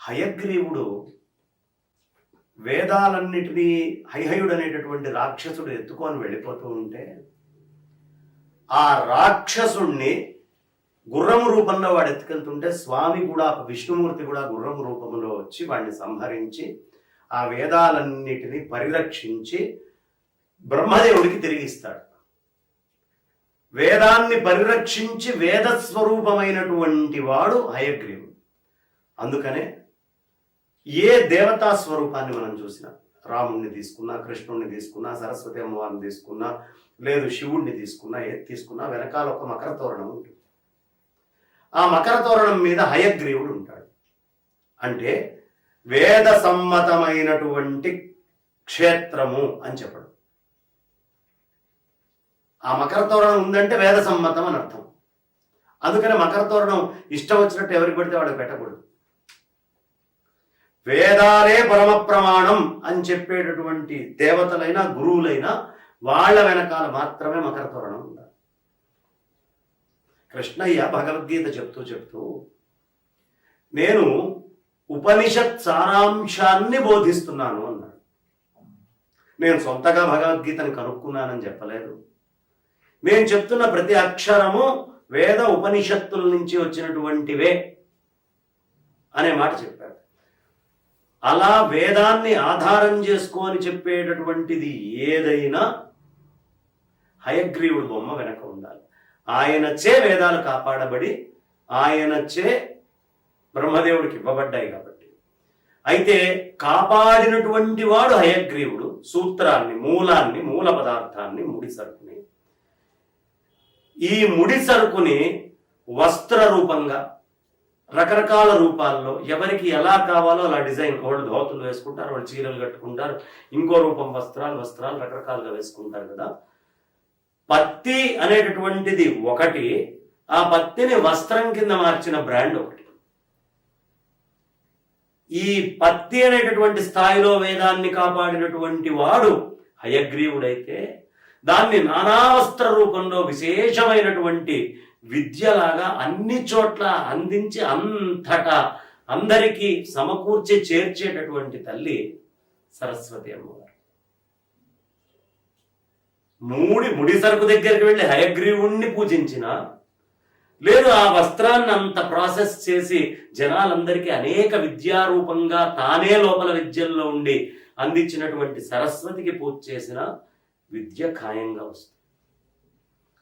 హయగ్రీవుడు వేదాలన్నిటినీ హైహయుడు అనేటటువంటి రాక్షసుడు ఎత్తుకొని వెళ్ళిపోతూ ఉంటే ఆ రాక్షసుణ్ణి గుర్రము రూపంలో వాడు ఎత్తుకెళ్తుంటే స్వామి కూడా విష్ణుమూర్తి కూడా గుర్రము రూపంలో వచ్చి వాడిని సంహరించి ఆ వేదాలన్నిటినీ పరిరక్షించి బ్రహ్మదేవుడికి తిరిగిస్తాడు వేదాన్ని పరిరక్షించి వేద స్వరూపమైనటువంటి వాడు హయగ్రీవుడు. అందుకనే ఏ దేవతా స్వరూపాన్ని మనం చూసినా రాముణ్ణి తీసుకున్నా కృష్ణుణ్ణి తీసుకున్నా సరస్వతి అమ్మవారిని తీసుకున్నా లేదు శివుణ్ణి తీసుకున్నా ఏది తీసుకున్నా వెనకాల ఒక మకర తోరణం ఉంటుంది. ఆ మకర తోరణం మీద హయగ్రీవుడు ఉంటాడు. అంటే వేద సమ్మతమైనటువంటి క్షేత్రము అని చెప్పడం. ఆ మకర తోరణం ఉందంటే వేద సమ్మతం అని అర్థం. అందుకని మకర తోరణం ఇష్టం వచ్చినట్టు ఎవరికి పెడితే వాడికి పెట్టకూడదు. వేదాలే పరమ ప్రమాణం అని చెప్పేటటువంటి దేవతలైనా గురువులైనా వాళ్ళ వెనకాల మాత్రమే మకర తోరణం ఉండాలి. కృష్ణయ్య భగవద్గీత చెప్తూ చెప్తూ నేను ఉపనిషత్ సారాంశాన్ని బోధిస్తున్నాను అన్నాడు. నేను సొంతగా భగవద్గీతని కనుక్కున్నానని చెప్పలేదు. నేను చెప్తున్న ప్రతి అక్షరము వేద ఉపనిషత్తుల నుంచి వచ్చినటువంటివే అనే మాట చెప్పాడు అలా వేదాన్ని ఆధారం చేసుకొని చెప్పేటటువంటిది ఏదైనా హయగ్రీవుడు బొమ్మ వెనక ఉండాలి. ఆయనచే వేదాలు కాపాడబడి ఆయనచే బ్రహ్మదేవుడికి ఇవ్వబడ్డాయి కాబట్టి. అయితే కాపాడినటువంటి వాడు హయగ్రీవుడు సూత్రాన్ని మూలాన్ని మూల పదార్థాన్ని ముడి సరుకుని. ఈ ముడి సరుకుని వస్త్ర రూపంగా రకరకాల రూపాల్లో ఎవరికి ఎలా కావాలో అలా డిజైన్ వాళ్ళు ధోతులు వేసుకుంటారు వాళ్ళు చీరలు కట్టుకుంటారు ఇంకో రూపం వస్త్రాలు వస్త్రాలు రకరకాలుగా వేసుకుంటారు కదా. పత్తి అనేటటువంటిది ఒకటి ఆ పత్తిని వస్త్రం కింద మార్చిన బ్రాండ్ ఒకటి. ఈ పత్తి అనేటటువంటి స్థాయిలో వేదాన్ని కాపాడినటువంటి వాడు హయగ్రీవుడైతే దాన్ని నానావస్త్ర రూపంలో విశేషమైనటువంటి విద్యలాగా అన్ని చోట్ల అందించి అంతటా అందరికీ సమకూర్చి చేర్చేటటువంటి తల్లి సరస్వతి అమ్మవారు. మూడి ముడి సరుకు దగ్గరికి వెళ్ళి హయగ్రీవుణ్ణి పూజించిన లేదు ఆ వస్త్రాన్ని అంత ప్రాసెస్ చేసి జనాలందరికీ అనేక విద్యారూపంగా తానే లోపల విద్యల్లో ఉండి అందించినటువంటి సరస్వతికి పూజ చేసిన విద్య ఖాయంగా వస్తుంది.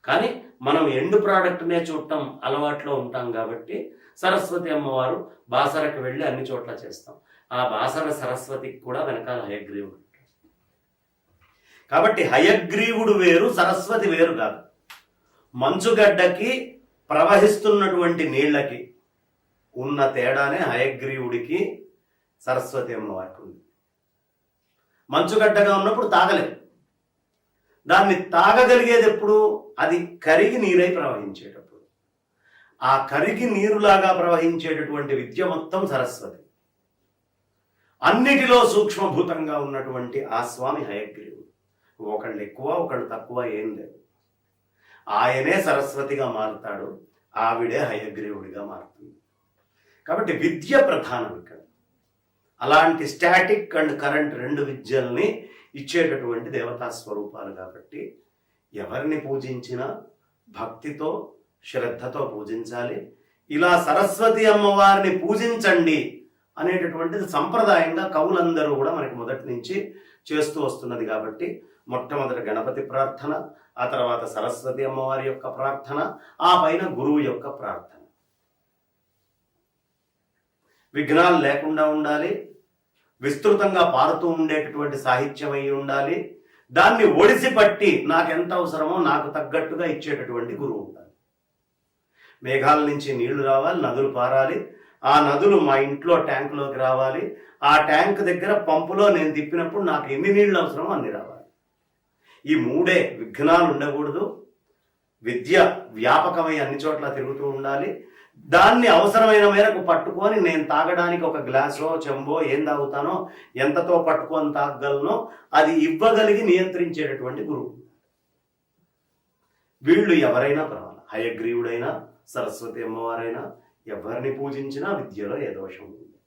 కానీ మనం ఎండ్ ప్రోడక్ట్నే చూడటం అలవాట్లో ఉంటాం కాబట్టి సరస్వతి అమ్మవారు బాసరకు వెళ్ళి అన్ని చోట్ల చేస్తాం. ఆ బాసర సరస్వతికి కూడా వెనకాల హయగ్రీవుడు కాబట్టి హయగ్రీవుడు వేరు సరస్వతి వేరు కాదు. మంచుగడ్డకి ప్రవహిస్తున్నటువంటి నీళ్ళకి ఉన్న తేడానే హయగ్రీవుడికి సరస్వతి అమ్మవారికి ఉంది. మంచుగడ్డగా ఉన్నప్పుడు తాగలేదు దాన్ని తాగగలిగేది ఎప్పుడు? అది కరిగి నీరై ప్రవహించేటప్పుడు. ఆ కరిగి నీరులాగా ప్రవహించేటటువంటి విద్య మొత్తం సరస్వతి. అన్నిటిలో సూక్ష్మభూతంగా ఉన్నటువంటి ఆ స్వామి హయగ్రీవుడు. ఒకళ్ళు ఎక్కువ ఒకళ్ళు తక్కువ ఏం లేదు. ఆయనే సరస్వతిగా మారుతాడు ఆవిడే హయగ్రీవుడిగా మారుతుంది. కాబట్టి విద్య ప్రధానం ఇక్కడ. అలాంటి స్టాటిక్ అండ్ కరెంట్ రెండు విద్యల్ని ఇచ్చేటటువంటి దేవతా స్వరూపాలు కాబట్టి ఎవరిని పూజించినా భక్తితో శ్రద్ధతో పూజించాలి. ఇలా సరస్వతి అమ్మవారిని పూజించండి అనేటటువంటిది సంప్రదాయంగా కవులందరూ కూడా మనకి మొదటి నుంచి చేస్తూ వస్తున్నది కాబట్టి మొట్టమొదటి గణపతి ప్రార్థన ఆ తర్వాత సరస్వతి అమ్మవారి యొక్క ప్రార్థన ఆ పైన గురువు యొక్క ప్రార్థన. విఘ్నాలు లేకుండా ఉండాలి విస్తృతంగా పారుతూ ఉండేటటువంటి సాహిత్యం అయి ఉండాలి. దాన్ని ఒడిసి పట్టి నాకు ఎంత అవసరమో నాకు తగ్గట్టుగా ఇచ్చేటటువంటి గురువు ఉండాలి. మేఘాల నుంచి నీళ్ళు రావాలి నదులు పారాలి. ఆ నదులు మా ఇంట్లో ట్యాంకులోకి రావాలి. ఆ ట్యాంక్ దగ్గర పంపులో నేను తిప్పినప్పుడు నాకు ఎన్ని నీళ్ళు అవసరమో అన్ని రావాలి. ఈ మూడే విఘ్నాలు ఉండకూడదు. విద్య వ్యాపకమై అన్ని చోట్ల తిరుగుతూ ఉండాలి. దాన్ని అవసరమైన మేరకు పట్టుకొని నేను తాగడానికి ఒక గ్లాసో చెంబో ఏం తాగుతానో ఎంతతో పట్టుకొని తాగగలనో అది ఇవ్వగలిగి నియంత్రించేటటువంటి గురువు. వీళ్ళు ఎవరైనా పర్వాలి హయగ్రీవుడైనా సరస్వతి అమ్మవారైనా ఎవరిని పూజించినా విద్యలో ఏ దోషం ఉంది